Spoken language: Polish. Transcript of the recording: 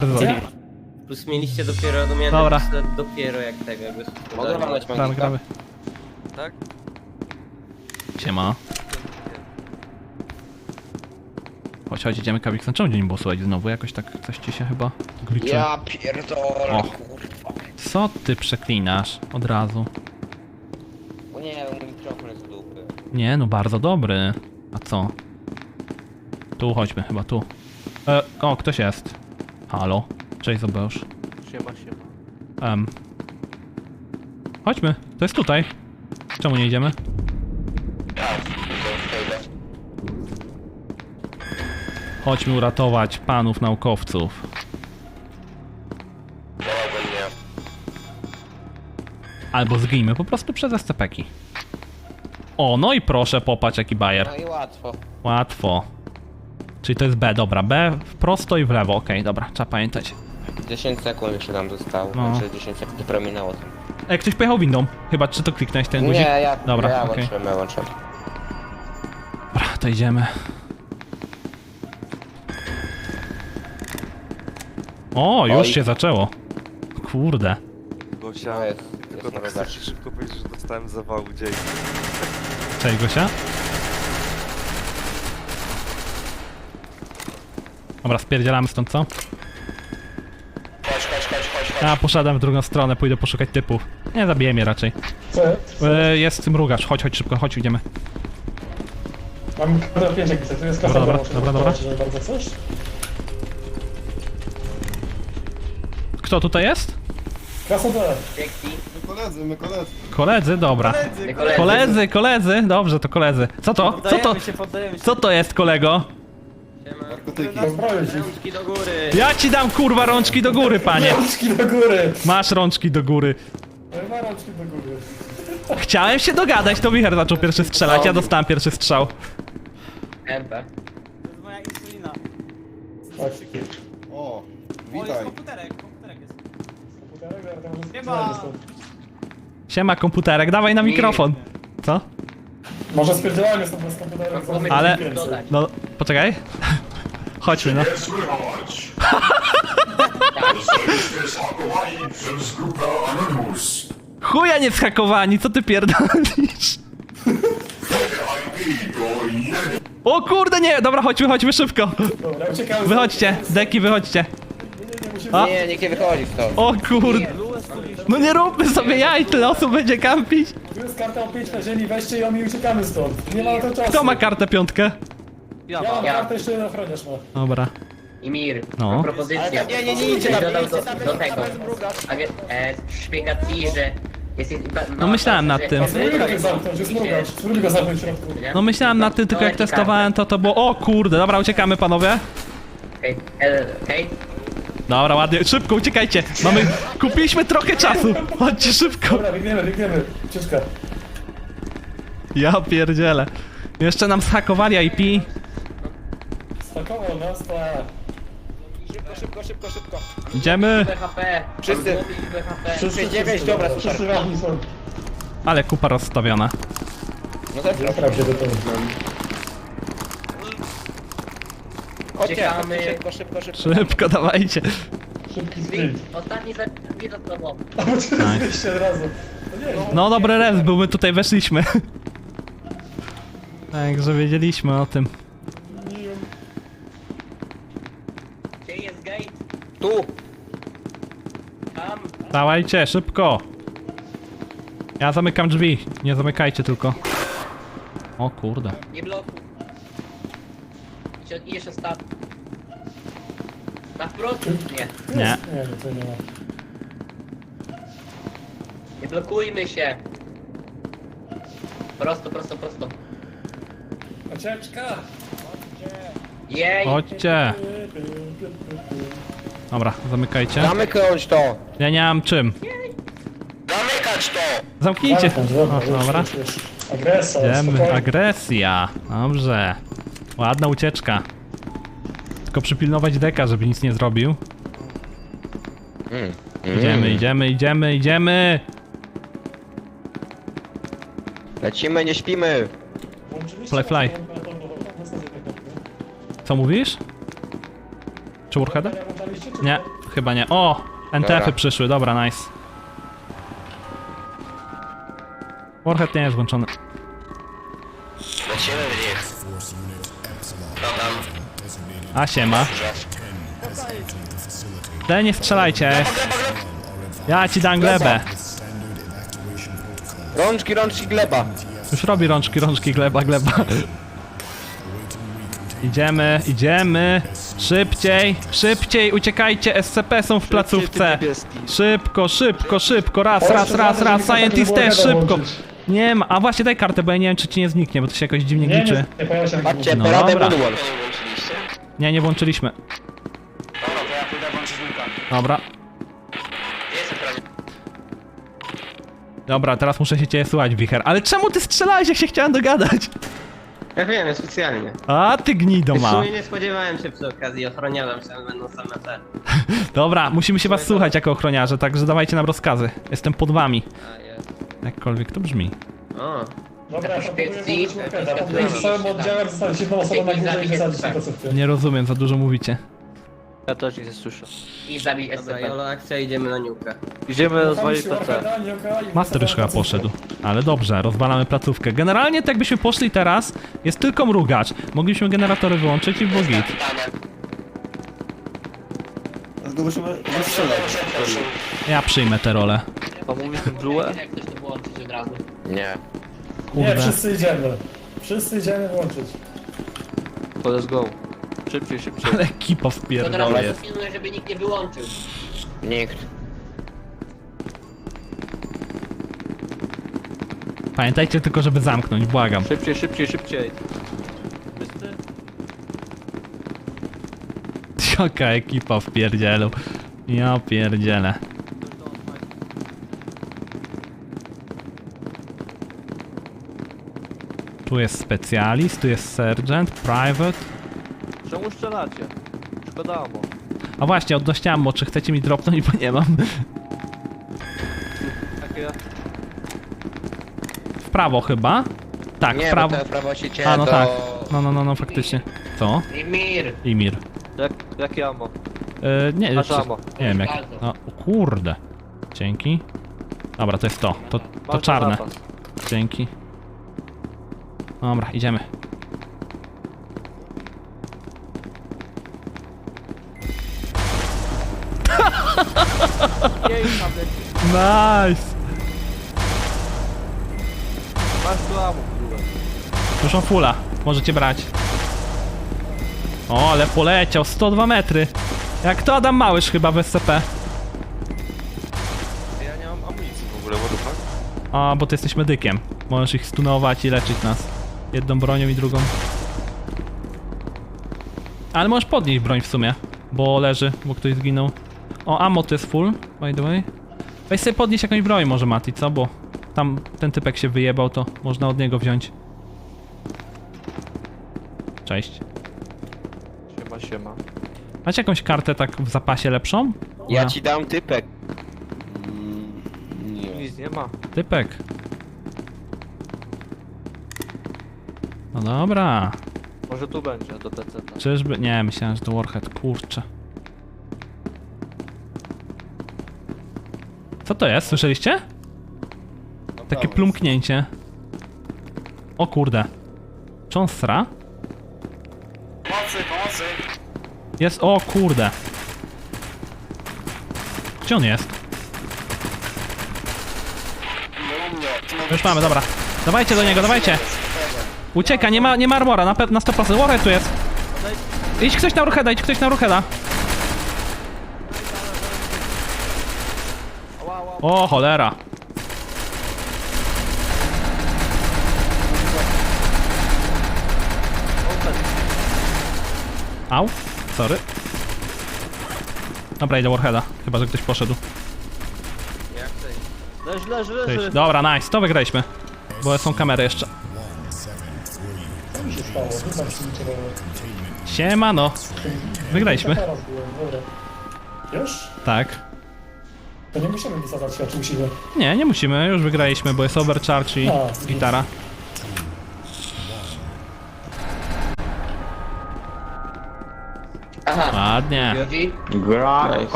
Bardzo Gdzie? dobrze. Plus mieliście dopiero, no miałem Dobra. napisane dopiero jak tego, jakby Mogę walnąć Gramy, magika? gramy. Tak? Siema. Chodź, chodź, idziemy Kawikson. Czemu nie było słuchać znowu? Jakoś tak coś ci się chyba gliczy. Ja pierdolę, O. kurwa. Co ty przeklinasz od razu? O nie, mój mikrofon jest w dupy. Nie, no bardzo dobry. A co? Tu chodźmy, chyba tu. E, o, ktoś jest. Halo. Cześć, Zobeusz. Siema, siema. Um. Chodźmy, to jest tutaj. Czemu nie idziemy? Chodźmy uratować panów naukowców. Albo zgnijmy po prostu przez SCP-ki. O, no i proszę, popatrz jaki bajer. No i łatwo. Łatwo. Czyli to jest B, dobra, B w prosto i w lewo, okej, dobra, trzeba pamiętać. 10 sekund jeszcze nam zostało. No. Znaczy 10 sekund dopiero minęło. Ej, ktoś pojechał windą. Chyba, czy to kliknąłeś ten Nie, guzik? ja, Dobra, ja okej. łączyłem, ja łączyłem. Dobra, to idziemy. O, już Oj. się zaczęło. Kurde. Gosia, No jest, tylko jest tak ci szybko powiedzieć, że dostałem zawału, dzięki. Cześć Gosia. Dobra, spierdzielamy stąd, co? Chodź, chodź, chodź, chodź, chodź. A, poszedłem w drugą stronę, pójdę poszukać typów. Nie, zabiję mnie raczej. Co? E, jest mrugacz, chodź, chodź szybko, chodź, idziemy. Mam kasa 5 jak tu jest kasa Dobra, dobra, dobra, dobra. zobaczyć, że bardzo chcesz? Kto tutaj jest? Kasa D. Dzięki. Koledzy, my koledzy. Koledzy, dobra. Koledzy. Koledzy, koledzy, dobrze, to koledzy. Co to? Co to? Co to jest, kolego? Narkotyki. Rozbroję ci. Rączki do góry. Ja ci dam kurwa rączki do góry, panie. Rączki do góry. Masz rączki do góry. Ma rączki do góry. Chciałem się dogadać, to Wicher zaczął pierwszy strzelać, ja dostałem pierwszy strzał. MP. To jest moja insulina. O, O, jest witaj. komputerek, komputerek jest. Komputerek, ale tam może Chyba-. Siema komputerek, dawaj na mikrofon. Co? Może spierdzielamy stąd bez komputerek. No, co Ale-. No, poczekaj. Chodźmy, no. Chuja nie zhakowani, co ty pierdolisz? O kurde nie, dobra chodźmy, chodźmy szybko. Dobra, uciekamy. Wychodźcie, deki wychodźcie. Nie, nie, nie. A? Nie, nikt nie wychodzi stąd. O kurde. No nie róbmy sobie jaj, tyle osób będzie kampić. Tu jest karta o 5 na ziemi, weźcie ją i uciekamy stąd. Nie ma na to czasu. Kto ma kartę piątkę? Ja mam Ja. kartę, jeszcze jeden ochroniarz ma. Dobra. Imir, No. mam propozycję. Nie, nie, nie idźcie tam, nie Dodam idźcie do, tam, do tego. A wie, e, szpiega ci, że jest... No myślałem nad tym. Spróbuj go zamknąć, jest mrugacz. Spróbuj go zamknąć w środku. No myślałem nad tym, tylko jak testowałem to to było... O kurde, dobra uciekamy panowie. Hej, e, hej. Dobra, ładnie, szybko uciekajcie. Mamy... Kupiliśmy trochę czasu. Chodźcie szybko. Dobra, biegniemy, biegniemy. Ucieczka. Ja pierdzielę. Jeszcze nam zhakowali IP. Spakował nas, tak. Szybko, szybko, szybko, szybko. Idziemy. BHP. Wszyscy. BHP. Wszyscy dziewięć, dobra, super. Wszyscy razem są. Ale kupa rozstawiona. No to jest Sprawdź się do tego. Chodźcie, Czekamy. szybko, szybko, szybko. Szybko, dawajcie. Szybki sprint. Ostatni zabij za tobą. A bo razu. To nie, No dobry res, był, my tutaj weszliśmy. Także wiedzieliśmy o tym. Gdzie jest gate? Tu. Tam. Dawajcie, szybko. Ja zamykam drzwi, nie zamykajcie tylko. O kurde. Nie blokuj. Idź- Idziesz ostatni. Na wprost? Nie. Nie. Nie, nie, to nie ma. Nie blokujmy się. Prosto, prosto, prosto. Ucieczka! Jej. Chodźcie. Dobra, zamykajcie. Zamyknąć to. Ja nie mam czym. Zamykać to. Zamknijcie. O, już, dobra. Agresor, Idziemy. spokojnie. Agresja. Dobrze. Ładna ucieczka. Tylko przypilnować deka, żeby nic nie zrobił. Mm. Idziemy, idziemy, idziemy, idziemy. Lecimy, nie śpimy. Fly, fly. Co mówisz? Czy Warheada? Nie, chyba nie. O! NTF-y Dobra. przyszły, dobra, nice. Warhead nie jest włączony. Lecimy w nich. A siema. Że. Nie strzelajcie. Ja ci dam glebę. Rączki, rączki gleba. Już robi rączki, rączki, gleba, gleba. Idziemy, idziemy. Szybciej, szybciej, uciekajcie, SCP są w placówce. Szybko, szybko, szybko, raz, raz, raz, raz, scientist też, szybko. Nie ma, a właśnie daj kartę, bo ja nie wiem czy ci nie zniknie, bo to się jakoś dziwnie Nie, nie, liczy. Patrzcie, No paradę dobra. Nie? Nie, włączyliśmy. Dobra, to ja pójdę włączyć łuka. Dobra, dobra, teraz muszę się ciebie słuchać, Wicher. Ale czemu ty strzelałeś, jak się chciałem dogadać? Ja wiem, specjalnie. A ty gnido W ma. sumie nie spodziewałem się przy okazji, ochroniałem się, będą same te. Dobra, musimy się was słuchać jako ochroniarze, także dawajcie nam rozkazy. Jestem pod wami. A, jest. Jakkolwiek to brzmi. O, Dobra, szpiegzi, Próbuję z całym szpiegzi, oddziałem zostawić jedną osobę na górze i wysadzić. Nie rozumiem, za dużo mówicie. Ja też nie słyszę. I zabij dobra, SCP. Jolo akcja, idziemy na niukę. Idziemy rozwalić PC. Master już chyba poszedł. Ale dobrze, rozwalamy placówkę. Generalnie tak jakbyśmy poszli teraz, jest tylko mrugacz. Mogliśmy generatory wyłączyć i było git. Tylko musimy wystrzelać. Ja przyjmę tę rolę. A mówisz ten Blue? Jak ktoś to wyłączyć od razu. Nie. Nie, Kurde. wszyscy idziemy. Wszyscy idziemy włączyć. To let's go. Szybciej, szybciej. Ale ekipa To wpierdolę teraz jest. pilnuję, żeby nikt nie wyłączył. Nikt. Pamiętajcie tylko, żeby zamknąć, błagam. Szybciej, szybciej, szybciej. Wszyscy? Jaka ekipa w pierdzielu. Ja pierdzielę. Tu jest specjalist, tu jest sergeant, private. Czemu strzelacie? Szkoda ammo. A właśnie, odnośnie ammo, czy chcecie mi dropnąć, bo nie mam. Takie... W prawo chyba? Tak, Nie, w prawo. bo to w prawo się cię A no do... tak. No, no, no, no, faktycznie. Co? I mir. Imir. Jak, jakie ammo? Yy, nie, Masz czy, ammo. nie wiem jak. No, kurde. Dzięki. Dobra, to jest to. To, to Masz czarne. Dzięki. Dobra, idziemy. Jej. Nice! Masz tu ammo, Blue. Już mam fula. Możecie brać. O, ale poleciał. 102 metry. Jak to Adam Małysz chyba w SCP. Ja nie mam amunicji w ogóle, what the fuck? A, bo ty jesteś medykiem. Możesz ich stunować i leczyć nas. Jedną bronią i drugą. Ale możesz podnieść broń w sumie, bo leży, bo ktoś zginął. O, ammo to jest full, by the way. Weź sobie podnieść jakąś broń może, Mati, co? Bo tam ten typek się wyjebał, to można od niego wziąć. Cześć. Siema, siema. Macie jakąś kartę tak w zapasie lepszą? Ja ci dam typek. Mm, Nie. Nic nie ma. Typek. No dobra. Może tu będzie, do TC. Czyżby? Nie, myślałem, że to Warhead. Kurczę. Co to jest? Słyszeliście? Takie plumknięcie. O kurde. On sra? Pomocy, pomocy! Jest, o kurde. Gdzie on jest? No u mnie. Ty Już mamy, dobra. Dawajcie do niego, dawajcie. Ucieka, nie ma, nie ma armora, na, pe- na 100%. Warhead tu jest. Idź ktoś na Warheada, idź ktoś na Warheada. O, cholera. Au, sorry. Dobra, idę Warheada, chyba że ktoś poszedł. Leż, leż, Cześć. leży. Dobra, nice, to wygraliśmy. Bo są kamery jeszcze. Się stało? Siemano. Wygraliśmy. Teraz byłem, dobra. Już? Tak. To nie musimy wysadzać się, czy musimy? Nie, nie musimy, już wygraliśmy, bo jest overcharge i A, gitara. Aha. Ładnie. Jogi? Gra, Nice.